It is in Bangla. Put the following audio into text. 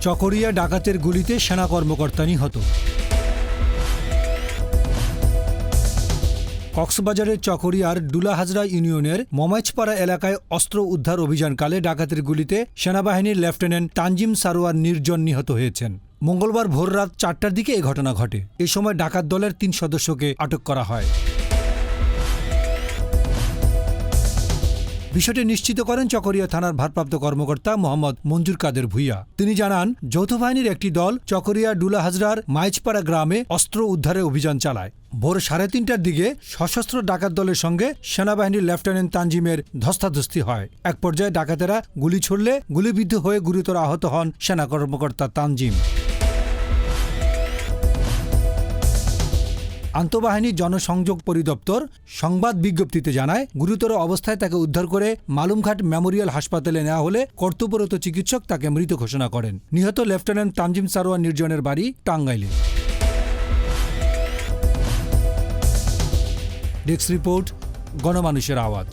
চকরিয়া ডাকাতের গুলিতে সেনা কর্মকর্তা নিহত কক্সবাজারের চকরিয়ার ডুলাহাজরা ইউনিয়নের মমাইচপাড়া এলাকায় অস্ত্র উদ্ধার অভিযানকালে ডাকাতের গুলিতে সেনাবাহিনীর লেফটেন্যান্ট তানজিম সারোয়ার নির্জন নিহত হয়েছেন। মঙ্গলবার ভোররাত চারটার দিকে এ ঘটনা ঘটে। এ সময় ডাকাত দলের তিন সদস্যকে আটক করা হয়। বিষয়টি নিশ্চিত করেন চকরিয়া থানার ভারপ্রাপ্ত কর্মকর্তা মোহাম্মদ মঞ্জুর কাদের ভুইয়া। তিনি জানান, যৌথ বাহিনীর একটি দল চকরিয়া ডুলা হাজরার মাইচপাড়া গ্রামে অস্ত্র উদ্ধারে অভিযান চালায়। ভোর সাড়ে তিনটার দিকে সশস্ত্র ডাকাত দলের সঙ্গে সেনাবাহিনীর লেফটেন্যান্ট তানজিমের ধস্তাধস্তি হয়। এক পর্যায়ে ডাকাতেরা গুলি ছুড়লে গুলিবিদ্ধ হয়ে গুরুতর আহত হন সেনা কর্মকর্তা তানজিম। আন্তঃবাহিনী জনসংযোগ পরিদপ্তর সংবাদ বিজ্ঞপ্তিতে জানায়, গুরুতর অবস্থায় তাকে উদ্ধার করে মালুমঘাট মেমোরিয়াল হাসপাতালে নেওয়া হলে কর্তব্যরত চিকিৎসক তাকে মৃত ঘোষণা করেন। নিহত লেফটেন্যান্ট তানজিম সারোয়া নির্জনের বাড়ি টাঙ্গাইলে। ডেস্ক রিপোর্ট, গণমানুষের আওয়াজ।